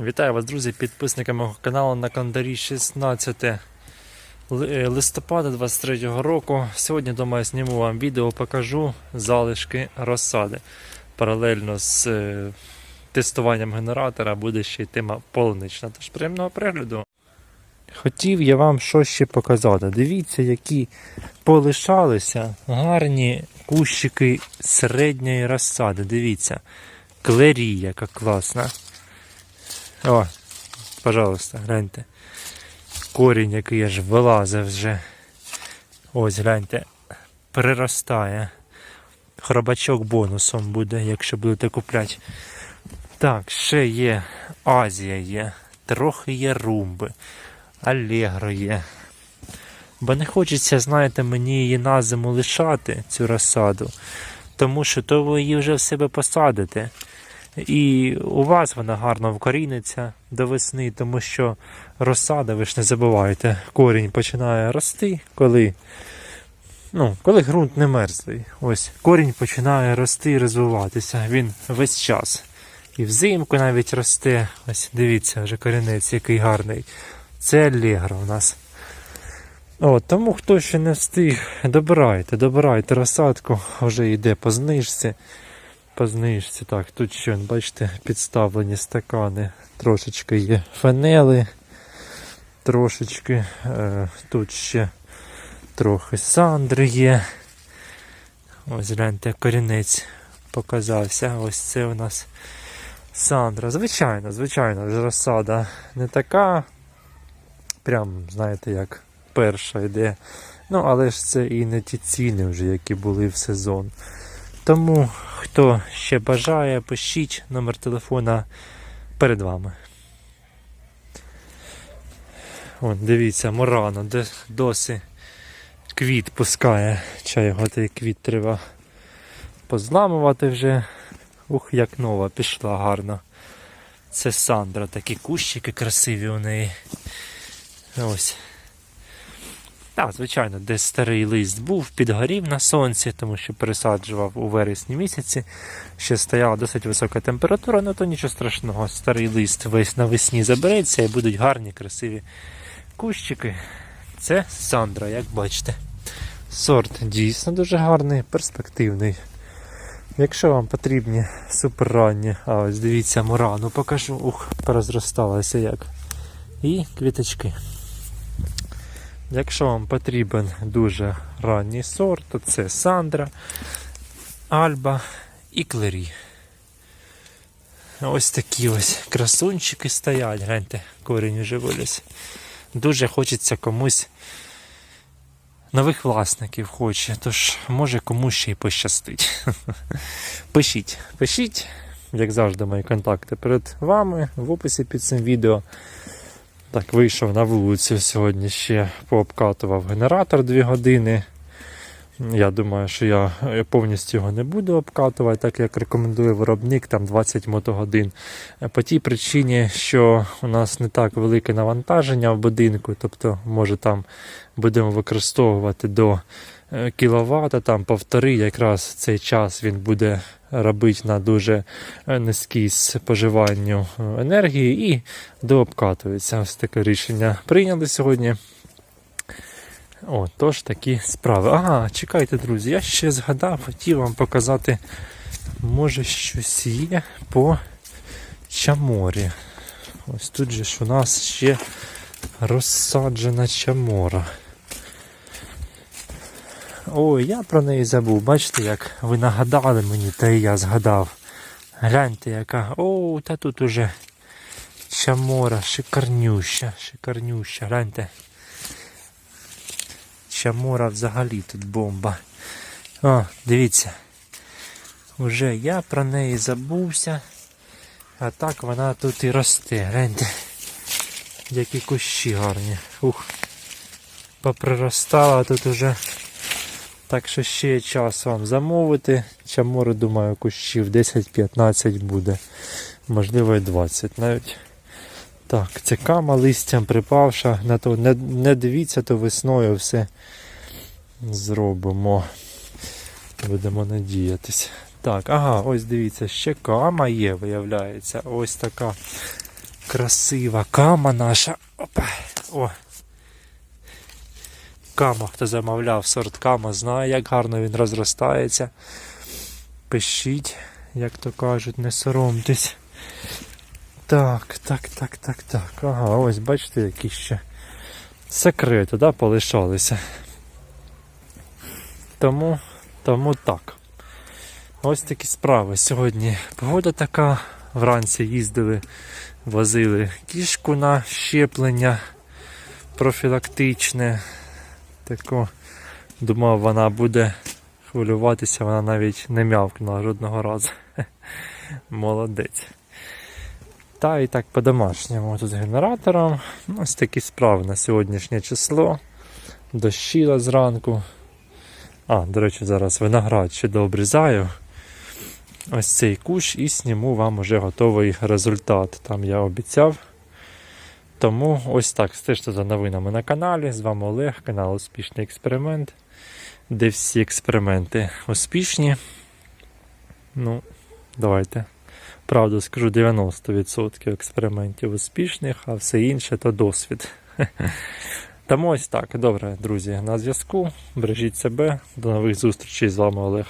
Вітаю вас, друзі, підписники мого каналу на календарі 16 е, листопада 23 року. Сьогодні думаю, зніму вам відео, покажу залишки розсади. Паралельно з е, тестуванням генератора буде ще й тема полунична. Тож приємного перегляду. Хотів я вам що ще показати. Дивіться, які полишалися гарні кущики середньої розсади. Дивіться, клерія, яка класна. О, пожалуйста, гляньте. Корінь, який аж вилазив вже. Ось гляньте. Приростає. Хробачок бонусом буде, якщо будете купляти. Так, ще є Азія є. Трохи є румби. Алегро є. Бо не хочеться, знаєте, мені її на зиму лишати, цю розсаду. Тому що то ви її вже в себе посадите. І у вас вона гарно вкоріниться до весни, тому що розсада, ви ж не забувайте, корінь починає рости, коли, ну, коли ґрунт не мерзлий. Ось корінь починає рости і розвиватися. Він весь час. І взимку навіть росте. Ось дивіться, вже корінець, який гарний. Це алегро у нас. О, тому хто ще не встиг, добирайте, добирайте розсадку, вже йде по знижці по. Так, тут ще, бачите, підставлені стакани. Трошечки є фанели. Трошечки. Е, тут ще трохи сандри є. Ось гляньте, корінець показався. Ось це у нас сандра. Звичайно, звичайно, розсада не така. Прям, знаєте, як перша йде. Ну, але ж це і не ті ціни вже, які були в сезон. Тому, хто ще бажає, пишіть номер телефона перед вами. Вон, дивіться, Морано, досі квіт пускає. Чай його той квіт треба позламувати вже. Ух, як нова пішла гарно. Це Сандра, такі кущики красиві у неї. Ось. Так, звичайно, десь старий лист був, підгорів на сонці, тому що пересаджував у вересні місяці. Ще стояла досить висока температура, ну то нічого страшного. Старий лист весь навесні забереться і будуть гарні, красиві кущики. Це Сандра, як бачите. Сорт дійсно дуже гарний, перспективний. Якщо вам потрібні суперранні, а ось дивіться, морану покажу, ух, порозросталася як. І квіточки. Якщо вам потрібен дуже ранній сорт, то це Сандра, Альба і Клері. Ось такі ось красунчики стоять, гляньте, корінь вже виліз. Дуже хочеться комусь нових власників хоче, тож може комусь ще й пощастить. Пишіть, пишіть, як завжди, мої контакти перед вами в описі під цим відео. Так, вийшов на вулицю сьогодні ще пообкатував генератор 2 години. Я думаю, що я повністю його не буду обкатувати, так як рекомендує виробник, там 20 мотогодин. По тій причині, що у нас не так велике навантаження в будинку, тобто, може там будемо використовувати до кіловата, там повтори, якраз цей час він буде робити на дуже е, низькій споживанню е, енергії і дообкатується. Ось таке рішення прийняли сьогодні. О, тож такі справи. Ага, чекайте, друзі, я ще згадав, хотів вам показати, може щось є по чаморі. Ось тут же ж у нас ще розсаджена чамора. Ой, я про неї забув. Бачите, як ви нагадали мені, та і я згадав. Гляньте, яка. О, та тут уже чамора, шикарнюща, шикарнюща, гляньте. Чамора взагалі тут бомба. О, дивіться. Уже я про неї забувся. А так вона тут і росте. Гляньте. Які кущі гарні. Ух. Поприростала тут уже. Так що ще час вам замовити. Чамору, думаю, кущів 10-15 буде. Можливо і 20 навіть. Так, це кама листям припавша. На то не, не дивіться, то весною все зробимо. Будемо надіятися. Так, ага, ось дивіться, ще кама є, виявляється. Ось така Красива кама наша. Опа. О. Кама, хто замовляв сорт кама, знає, як гарно він розростається. Пишіть, як то кажуть, не соромтесь. Так, так, так, так, так. Ага, ось бачите, які ще секрети, да, полишалися. Тому, тому так. Ось такі справи. Сьогодні погода така. Вранці їздили, возили кішку на щеплення профілактичне. Тако думав, вона буде хвилюватися, вона навіть не м'явкнула жодного разу. Молодець. Та і так по-домашньому тут з генератором. Ось такі справи на сьогоднішнє число. Дощила зранку. А, до речі, зараз виноград ще дообрізаю. Ось цей кущ і зніму вам уже готовий результат. Там я обіцяв. Тому ось так стежте за новинами на каналі. З вами Олег, канал Успішний експеримент, де всі експерименти успішні. Ну, давайте. Правду скажу, 90% експериментів успішних, а все інше то досвід. Тому ось так. Добре, друзі, на зв'язку. Бережіть себе. До нових зустрічей з вами Олег.